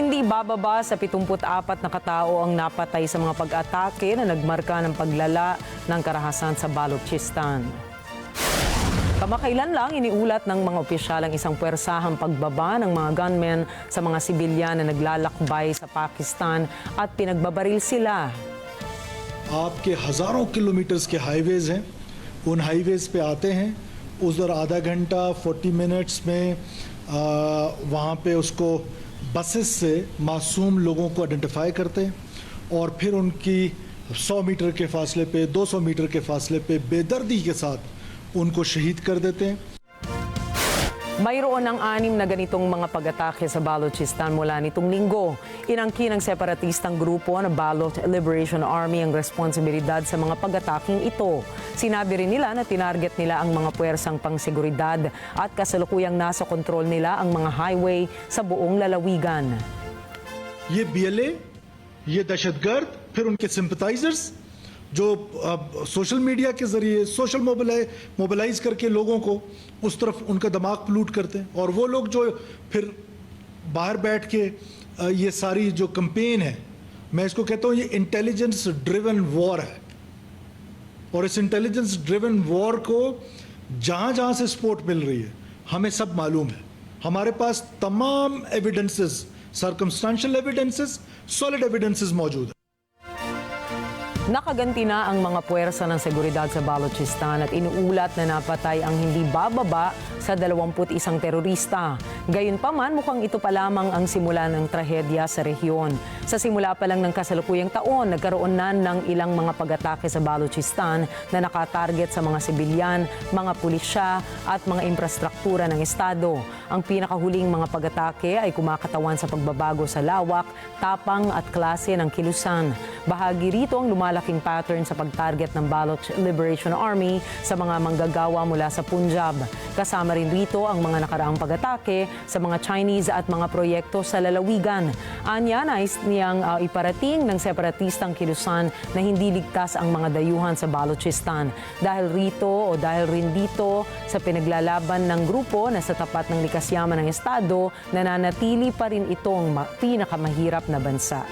Hindi bababa sa 74 na katao ang napatay sa mga pag-atake na nagmarka ng paglala ng karahasan sa Balochistan. Kamakailan lang iniulat ng mga opisyal ang isang puwersahang pagbaba ng mga gunmen sa mga sibilyan na naglalakbay sa Pakistan at pinagbabaril sila. आपके हज़ारों किलोमीटर्स के हाईवेज़ हैं उन हाईवेज़ पे आते हैं उधर आधा घंटा 40 मिनट्स में आ, वहाँ पे उसको بسز سے معصوم لوگوں کو آئیڈینٹیفائی کرتے اور پھر ان کی سو میٹر کے فاصلے پہ، دو سو میٹر کے فاصلے پہ بے دردی کے ساتھ ان کو شہید کر دیتے ہیں۔ Mayroon ng anim na ganitong mga pag-atake sa Balochistan mula nitong linggo. Inangkin ng separatistang grupo na Balot Liberation Army ang responsibilidad sa mga pag-ataking ito. Sinabi rin nila na tinarget nila ang mga puwersang pangseguridad at kasalukuyang nasa kontrol nila ang mga highway sa buong lalawigan. ये बीएलए ये दहशतगर्द फिर उनके सिंपथाइजर्स जो social media के ज़रिए social mobilise mobilise करके लोगों को उस तरफ़ उनका दिमाग प्लूट करते हैं। और वो लोग जो फिर बाहर बैठ के ये सारी जो कंपेन है, मैं इसको कहता हूँ, ये इंटेलिजेंस ड्रिवन वॉर है। और इस इंटेलिजेंस ड्रिवन वॉर को जहाँ जहाँ से सपोर्ट मिल रही है, हमें सब मालूम है। हमारे पास तमाम evidences circumstantial evidences solid evidences मौजूद है। Nakaganti na ang mga puwersa ng seguridad sa Balochistan at inuulat na napatay ang hindi bababa sa 21 terorista. Gayunpaman, mukhang ito pa lamang ang simula ng trahedya sa rehiyon. Sa simula pa lang ng kasalukuyang taon, nagkaroon na ng ilang mga pag-atake sa Balochistan na nakatarget sa mga sibilyan, mga pulisya at mga infrastruktura ng Estado. Ang pinakahuling mga pag-atake ay kumakatawan sa pagbabago sa lawak, tapang at klase ng kilusan. Bahagi rito ang lumalaking pattern sa pag-target ng Baloch Liberation Army sa mga manggagawa mula sa Punjab. Kasama rin rito ang mga nakaraang pag-atake sa mga Chinese at mga proyekto sa lalawigan. Anya, nais niyang uh, iparating ng separatistang kilusan na hindi ligtas ang mga dayuhan sa Balochistan. Dahil rito o dahil rin dito sa pinaglalaban ng grupo na sa tapat ng likas yaman ng Estado, nananatili pa rin itong ma- pinakamahirap na bansa.